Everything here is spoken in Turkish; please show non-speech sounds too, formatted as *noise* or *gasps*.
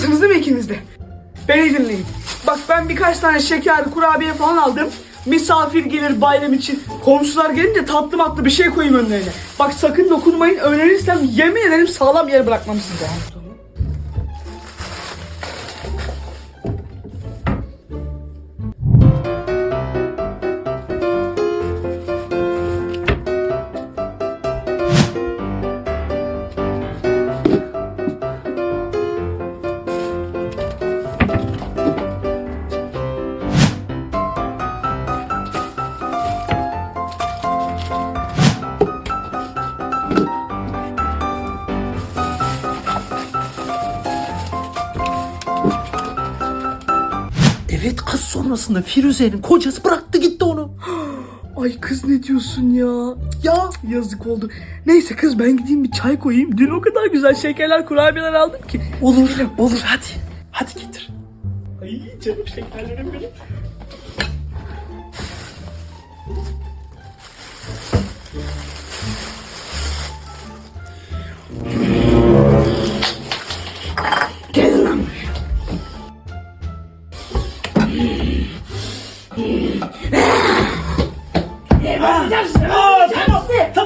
Hazırsınız değil mi ikiniz de? Beni dinleyin. Bak ben birkaç tane şeker, kurabiye falan aldım. Misafir gelir bayram için. Komşular gelince tatlı matlı bir şey koyayım önlerine. Bak sakın dokunmayın. Önerirsem yemin ederim sağlam yer bırakmam size. Evet kız sonrasında Firuze'nin kocası bıraktı gitti onu. *gasps* Ay kız ne diyorsun ya? Ya yazık oldu. Neyse kız ben gideyim bir çay koyayım. Dün o kadar güzel şekerler, kurabiyeler aldım ki. Olur olur hadi. Hadi getir. Ay canım şekerlerim benim. 啊你们是干什么？